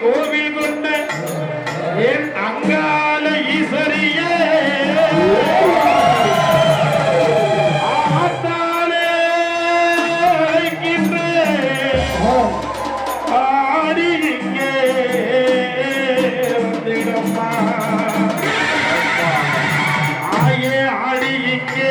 கோவில் கொண்ட என் அங்கால ஈஸ்வரியே. ஆடிக்கே ஆடிக்கே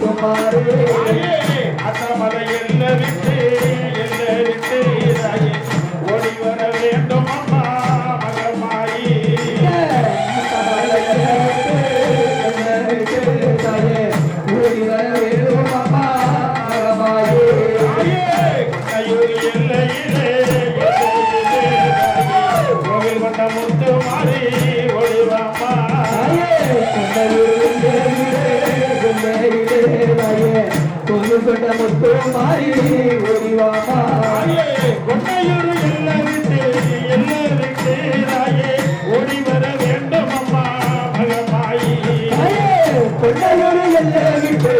tomarei. முத்து மாறி ஒளிவாமா தாயே, கொண்டையூர் எல்லை விட்டு எல்லை ஓடி வர வேண்டும் அம்மா மகமாயி கொண்டையோடு எல்லை விட்டு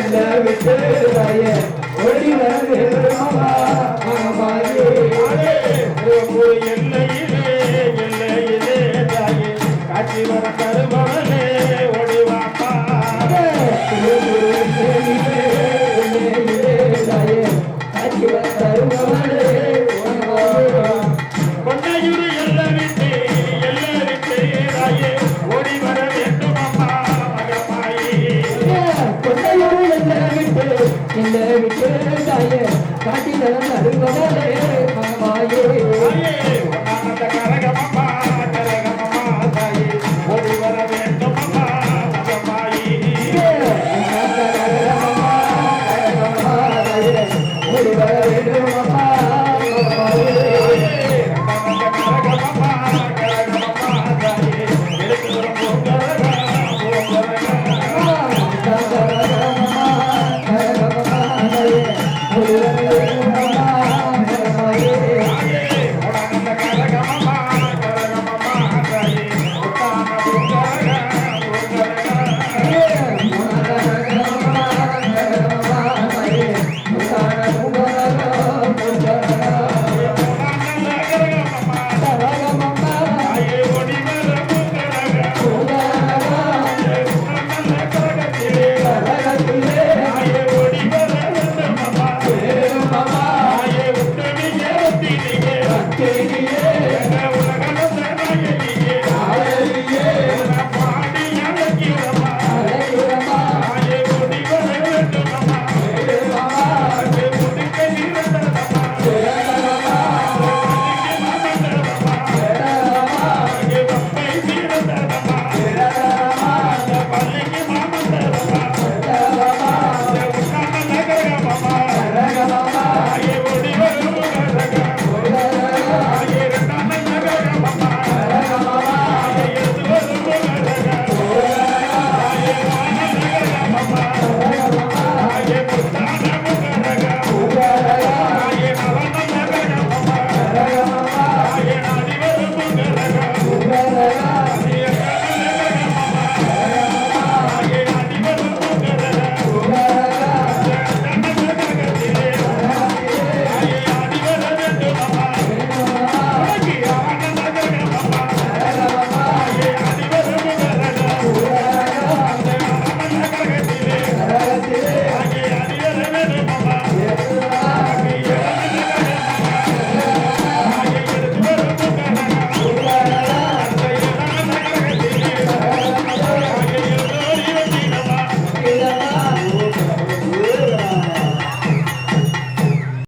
எல்லை விட்டு தாயே ஓடி வர மாமா மாமாயே ஒரு எல்லையிலே எல்லையிலே காட்சி வர கருபவனே தாயே ஒன்னானந்த